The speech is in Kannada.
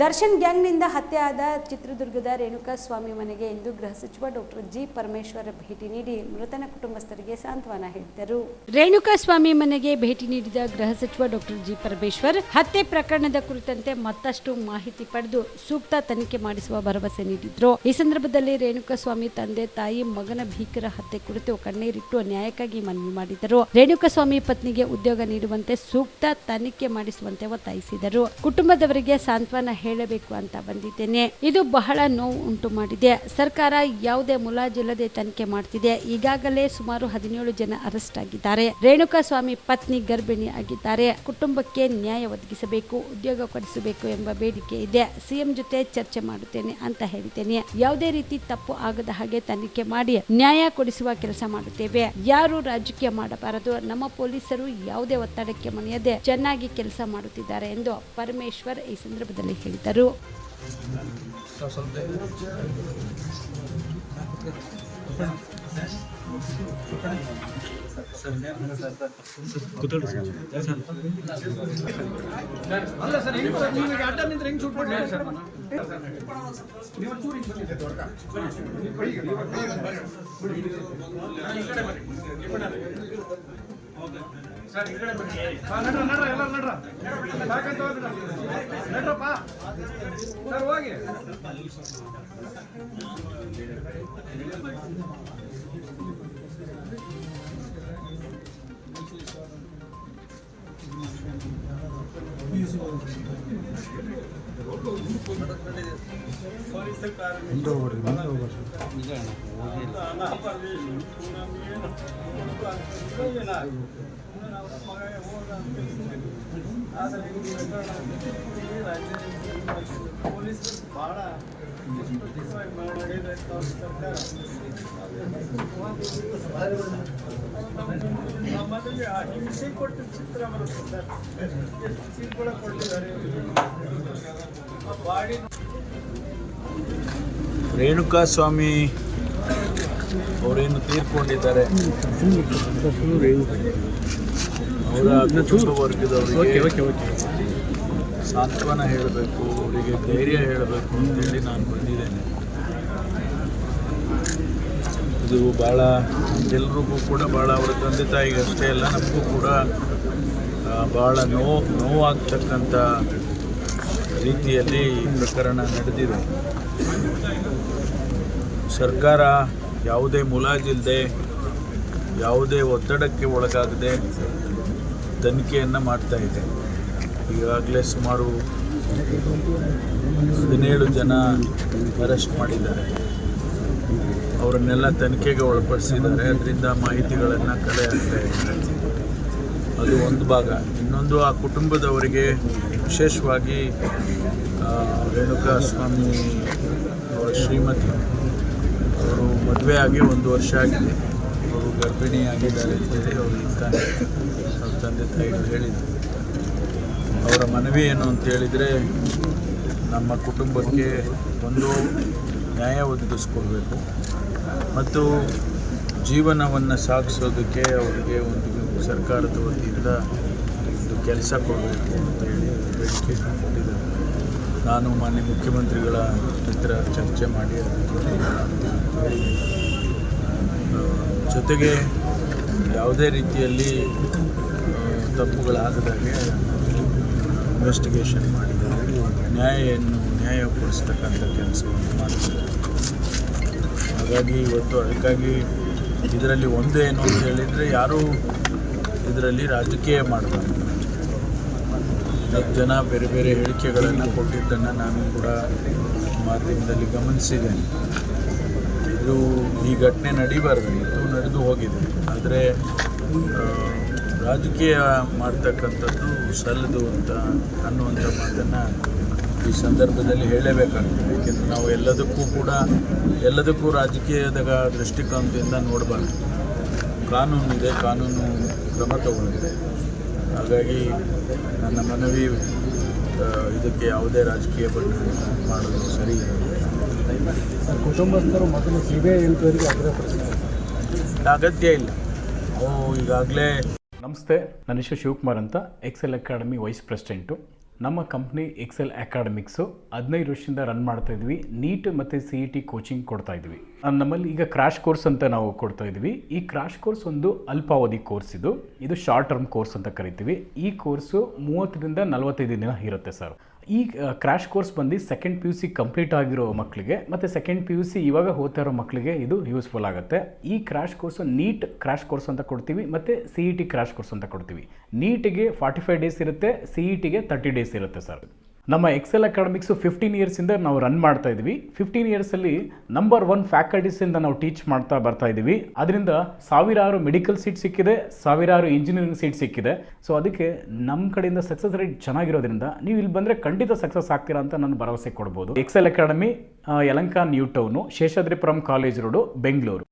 ದರ್ಶನ್ ಗ್ಯಾಂಗ್ನಿಂದ ಹತ್ಯೆ ಆದ ಚಿತ್ರದುರ್ಗದ ರೇಣುಕಾ ಸ್ವಾಮಿ ಮನೆಗೆ ಇಂದು ಗೃಹ ಸಚಿವ ಡಾಕ್ಟರ್ ಜಿ ಪರಮೇಶ್ವರ್ ಭೇಟಿ ನೀಡಿ ಮೃತನ ಕುಟುಂಬಸ್ಥರಿಗೆ ಸಾಂತ್ವನ ಹೇಳಿದರು ರೇಣುಕಾ ಸ್ವಾಮಿ ಮನೆಗೆ ಭೇಟಿ ನೀಡಿದ ಗೃಹ ಸಚಿವ ಡಾಕ್ಟರ್ ಜಿ ಪರಮೇಶ್ವರ್, ಹತ್ಯೆ ಪ್ರಕರಣದ ಕುರಿತಂತೆ ಮತ್ತಷ್ಟು ಮಾಹಿತಿ ಪಡೆದು ಸೂಕ್ತ ತನಿಖೆ ಮಾಡಿಸುವ ಭರವಸೆ ನೀಡಿದ್ರು. ಈ ಸಂದರ್ಭದಲ್ಲಿ ರೇಣುಕಾ ಸ್ವಾಮಿ ತಂದೆ, ತಾಯಿ, ಮಗನ ಭೀಕರ ಹತ್ಯೆ ಕುರಿತು ಕಣ್ಣೀರಿಟ್ಟು ನ್ಯಾಯಕ್ಕಾಗಿ ಮನವಿ ಮಾಡಿದರು. ರೇಣುಕಾ ಸ್ವಾಮಿ ಪತ್ನಿಗೆ ಉದ್ಯೋಗ ನೀಡುವಂತೆ ಸೂಕ್ತ ತನಿಖೆ ಮಾಡಿಸುವಂತೆ ಒತ್ತಾಯಿಸಿದರು. ಕುಟುಂಬದವರಿಗೆ ಸಾಂತ್ವನ ಹೇಳಬೇಕು ಅಂತ ಬಂದಿದ್ದೇನೆ. ಇದು ಬಹಳ ನೋವು ಉಂಟು ಮಾಡಿದೆ. ಸರ್ಕಾರ ಯಾವುದೇ ಮುಲಾಜಿಲ್ಲದೆ ತನಿಖೆ ಮಾಡ್ತಿದೆ. ಈಗಾಗಲೇ ಸುಮಾರು ಹದಿನೇಳು ಜನ ಅರೆಸ್ಟ್ ಆಗಿದ್ದಾರೆ. ರೇಣುಕಾ ಸ್ವಾಮಿ ಪತ್ನಿ ಗರ್ಭಿಣಿ ಆಗಿದ್ದಾರೆ. ಕುಟುಂಬಕ್ಕೆ ನ್ಯಾಯ ಒದಗಿಸಬೇಕು, ಉದ್ಯೋಗ ಕೊಡಿಸಬೇಕು ಎಂಬ ಬೇಡಿಕೆ ಇದೆ. ಸಿಎಂ ಜೊತೆ ಚರ್ಚೆ ಮಾಡುತ್ತೇನೆ ಅಂತ ಹೇಳಿದ್ದೇನೆ. ಯಾವುದೇ ರೀತಿ ತಪ್ಪು ಆಗದ ಹಾಗೆ ತನಿಖೆ ಮಾಡಿ ನ್ಯಾಯ ಕೊಡಿಸುವ ಕೆಲಸ ಮಾಡುತ್ತೇವೆ. ಯಾರು ರಾಜಕೀಯ ಮಾಡಬಾರದು. ನಮ್ಮ ಪೊಲೀಸರು ಯಾವುದೇ ಒತ್ತಡಕ್ಕೆ ಮಣಿಯದೆ ಚೆನ್ನಾಗಿ ಕೆಲಸ ಮಾಡುತ್ತಿದ್ದಾರೆ ಎಂದು ಪರಮೇಶ್ವರ್ ಈ ಸಂದರ್ಭದಲ್ಲಿ ಹೇಳಿದರು ಅಲ್ಲ sir sir sir sir sir sir sir sir sir sir ನಾನು ಹಾ, ನಡ್ರ ನಡ್ರ ಎಲ್ಲ ನಡ್ರ. ಯಾಕಂತ ಸರ್ವಾಗಿ ಮುಂದೆ ಹೋಗ್ರಿ ಮುಂದೆ ಹೋಗ್ರಿ ನಿಜ ಹೋಗಿಲ್ಲ ಸರ್ ಹೋಗಿ ನಮ್ಮಲ್ಲಿ ಆ ಹಿಂಸೆ ಕೊಟ್ಟು ಚಿತ್ರ ಬರುತ್ತೆ ಸರ್ ಎಷ್ಟು ಸೀನ್ ಕೂಡ ರೇಣುಕಾ ಸ್ವಾಮಿ ಅವರೇನು ತೀರ್ಕೊಂಡಿದ್ದಾರೆ ಅವರ ಓಕೆ ಓಕೆ ಸಾಂತ್ವನ ಹೇಳಬೇಕು ಅವರಿಗೆ ಧೈರ್ಯ ಹೇಳಬೇಕು ಅಂತೇಳಿ ನಾನು ಬಂದಿದ್ದೇನೆ. ಇದು ಭಾಳ ಎಲ್ರಿಗೂ ಕೂಡ ಭಾಳ ಅವರ ತಂದೆ ತಾಯಿಗೆ ಅಷ್ಟೇ ಅಲ್ಲ ನಮಗೂ ಕೂಡ ಭಾಳ ನೋವು ನೋವಾಗ್ತಕ್ಕಂಥ ರೀತಿಯಲ್ಲಿ ಈ ಪ್ರಕರಣ ನಡೆದಿದೆ. ಸರ್ಕಾರ ಯಾವುದೇ ಮುಲಾಜಿಲ್ಲದೆ ಯಾವುದೇ ಒತ್ತಡಕ್ಕೆ ಒಳಗಾಗದೆ ತನಿಖೆಯನ್ನು ಮಾಡ್ತಾ ಇದೆ. ಈಗಾಗಲೇ ಸುಮಾರು ಹದಿನೇಳು ಜನ ಅರೆಸ್ಟ್ ಮಾಡಿದ್ದಾರೆ. ಅವರನ್ನೆಲ್ಲ ತನಿಖೆಗೆ ಒಳಪಡಿಸಿದ್ದಾರೆ. ಅದರಿಂದ ಮಾಹಿತಿಗಳನ್ನು ಕಲೆ ಹಾಕ್ತಾ ಇದ್ದಾರೆ ಅದು ಒಂದು ಭಾಗ. ಇನ್ನೊಂದು, ಆ ಕುಟುಂಬದವರಿಗೆ ವಿಶೇಷವಾಗಿ ರೇಣುಕಾ ಸ್ವಾಮಿ ಅವರ ಶ್ರೀಮತಿ. ಅವರು ಮದುವೆ ಆಗಿ ಒಂದು ವರ್ಷ ಆಗಿದೆ. ಅವರು ಗರ್ಭಿಣಿಯಾಗಿದ್ದಾರೆ ಅವರು ತಾನೆ ಅವ್ರ ತಂದೆ ತಾಯಿಗಳು ಹೇಳಿದರು. ಅವರ ಮನವಿ ಏನು ಅಂತ ಹೇಳಿದರೆ, ನಮ್ಮ ಕುಟುಂಬಕ್ಕೆ ಒಂದು ನ್ಯಾಯ ಒದಗಿಸ್ಕೊಳ್ಬೇಕು ಮತ್ತು ಜೀವನವನ್ನು ಸಾಗಿಸೋದಕ್ಕೆ ಅವರಿಗೆ ಒಂದು ಸರ್ಕಾರದ ವತಿಯಿಂದ ಒಂದು ಕೆಲಸ ಕೊಡಬೇಕು ಅಂತೇಳಿ ಬೇಡಿಕೆ ಕೊಟ್ಟಿದ್ದಾರೆ. ನಾನು ಮಾನ್ಯ ಮುಖ್ಯಮಂತ್ರಿಗಳ ಹತ್ರ ಚರ್ಚೆ ಮಾಡಿ ಹೇಳಿ ಜೊತೆಗೆ ಯಾವುದೇ ರೀತಿಯಲ್ಲಿ ತಪ್ಪುಗಳಾಗದಾಗೆ ಇನ್ವೆಸ್ಟಿಗೇಷನ್ ಮಾಡಿದ್ದಾರೆ. ನ್ಯಾಯವನ್ನು ನ್ಯಾಯ ಕೊಡಿಸ್ತಕ್ಕಂಥ ಕೆಲಸವನ್ನು ಮಾಡಿದ್ದಾರೆ ಹಾಗಾಗಿ ಇವತ್ತು ಅದಕ್ಕಾಗಿ ಇದರಲ್ಲಿ ಒಂದೇ ಏನು ಅಂತ ಹೇಳಿದರೆ ಯಾರೂ ಇದರಲ್ಲಿ ರಾಜಕೀಯ ಮಾಡಬಾರ್ದು. ಹತ್ತು ಜನ ಬೇರೆ ಬೇರೆ ಹೇಳಿಕೆಗಳನ್ನು ಕೊಟ್ಟಿದ್ದನ್ನು ನಾನು ಕೂಡ ಮಾಧ್ಯಮದಲ್ಲಿ ಗಮನಿಸಿದ್ದೇನೆ. ಇದು ಈ ಘಟನೆ ನಡೀಬಾರ್ದು. ಇದು ನಡೆದು ಹೋಗಿದೆ. ಆದರೆ ರಾಜಕೀಯ ಮಾಡ್ತಕ್ಕಂಥದ್ದು ಸಲ್ಲದು ಅಂತ ಅನ್ನುವಂಥ ಮಾತನ್ನು ಈ ಸಂದರ್ಭದಲ್ಲಿ ಹೇಳಲೇಬೇಕಾಗ್ತದೆ. ಏಕೆಂದರೆ ನಾವು ಎಲ್ಲದಕ್ಕೂ ಕೂಡ ಎಲ್ಲದಕ್ಕೂ ರಾಜಕೀಯದ ದೃಷ್ಟಿಕೋನದಿಂದ ನೋಡಬಾರ್ದು. ಇದೆ, ಕಾನೂನು ಕ್ರಮ ತಗೊಂಡಿದೆ ಹಾಗಾಗಿ ನನ್ನ ಮನವಿ ಇದಕ್ಕೆ ಯಾವುದೇ ರಾಜಕೀಯ ಬಣ್ಣ ಮಾಡೋದು ಸರಿ ಇಲ್ಲ. ಕುಟುಂಬಸ್ಥರು ಮೊದಲು ಸಿ ಬಿ ಐ ಅಗತ್ಯ ಇಲ್ಲ. ಅವು ಈಗಾಗಲೇ ನಮಸ್ತೆ, ನನ್ನ ಹೆಸರು ಶಿವಕುಮಾರ್ ಅಂತ ಎಕ್ಸೆಲ್ ಅಕಾಡೆಮಿ ವೈಸ್ ಪ್ರೆಸಿಡೆಂಟು ನಮ್ಮ ಕಂಪ್ನಿ ಎಕ್ಸೆಲ್ ಅಕಾಡೆಮಿಕ್ಸು ಹದಿನೈದು ವರ್ಷದಿಂದ ರನ್ ಮಾಡ್ತಾ ಇದ್ವಿ. ನೀಟ್ ಮತ್ತು ಸಿ ಇ ಟಿ ಕೋಚಿಂಗ್ ಕೊಡ್ತಾ ಇದ್ವಿ. ನಮ್ಮಲ್ಲಿ ಈಗ ಕ್ರಾಶ್ ಕೋರ್ಸ್ ಅಂತ ನಾವು ಕೊಡ್ತಾ ಇದ್ವಿ. ಈ ಕ್ರಾಶ್ ಕೋರ್ಸ್ ಒಂದು ಅಲ್ಪಾವಧಿ ಕೋರ್ಸ್ ಇದು. ಇದು ಶಾರ್ಟ್ ಟರ್ಮ್ ಕೋರ್ಸ್ ಅಂತ ಕರಿತೀವಿ. ಈ ಕೋರ್ಸು ಮೂವತ್ತರಿಂದ ನಲವತ್ತೈದು ದಿನ ಇರುತ್ತೆ ಸರ್ ಈ ಕ್ರಾಶ್ ಕೋರ್ಸ್ ಬಂದು second P U C complete ಆಗಿರೋ ಮಕ್ಕಳಿಗೆ ಮತ್ತು ಸೆಕೆಂಡ್ ಪಿ ಯು ಸಿ ಇವಾಗ ಓದ್ತಾ ಇರೋ ಮಕ್ಕಳಿಗೆ ಇದು ಯೂಸ್ಫುಲ್ ಆಗುತ್ತೆ. ಈ crash course NEET crash course ಅಂತ ಕೊಡ್ತೀವಿ, ಮತ್ತು C E T crash course ಅಂತ ಕೊಡ್ತೀವಿ. ನೀಟಿಗೆ ಫಾರ್ಟಿ ಫೈವ್ ಡೇಸ್ ಇರುತ್ತೆ ಸಿ ಇ ಟಿಗೆ ತರ್ಟಿ ಡೇಸ್ ಇರುತ್ತೆ ಸರ್ ನಮ್ಮ ಎಕ್ಸೆಲ್ ಅಕಾಡೆಮಿಕ್ಸು ಫಿಫ್ಟೀನ್ ಇಯರ್ಸಿಂದ ನಾವು ರನ್ ಮಾಡ್ತಾ ಇದ್ವಿ ಫಿಫ್ಟೀನ್ ಇಯರ್ಸಲ್ಲಿ ನಂಬರ್ ಒನ್ ಫ್ಯಾಕಲ್ಟೀಸಿಂದ ನಾವು ಟೀಚ್ ಮಾಡ್ತಾ ಬರ್ತಾ ಇದ್ದೀವಿ. ಅದರಿಂದ ಸಾವಿರಾರು ಮೆಡಿಕಲ್ ಸೀಟ್ ಸಿಕ್ಕಿದೆ, ಸಾವಿರಾರು ಇಂಜಿನಿಯರಿಂಗ್ ಸೀಟ್ ಸಿಕ್ಕಿದೆ. ಸೊ ಅದಕ್ಕೆ ನಮ್ಮ ಕಡೆಯಿಂದ ಸಕ್ಸಸ್ ರೇಟ್ ಚೆನ್ನಾಗಿರೋದ್ರಿಂದ ನೀವು ಇಲ್ಲಿ ಬಂದರೆ ಖಂಡಿತ ಸಕ್ಸಸ್ ಆಗ್ತೀರಾ ಅಂತ ನಾನು ಭರವಸೆ ಕೊಡ್ಬೋದು. Excel academy Yelahanka new town Seshadripuram college road Bengaluru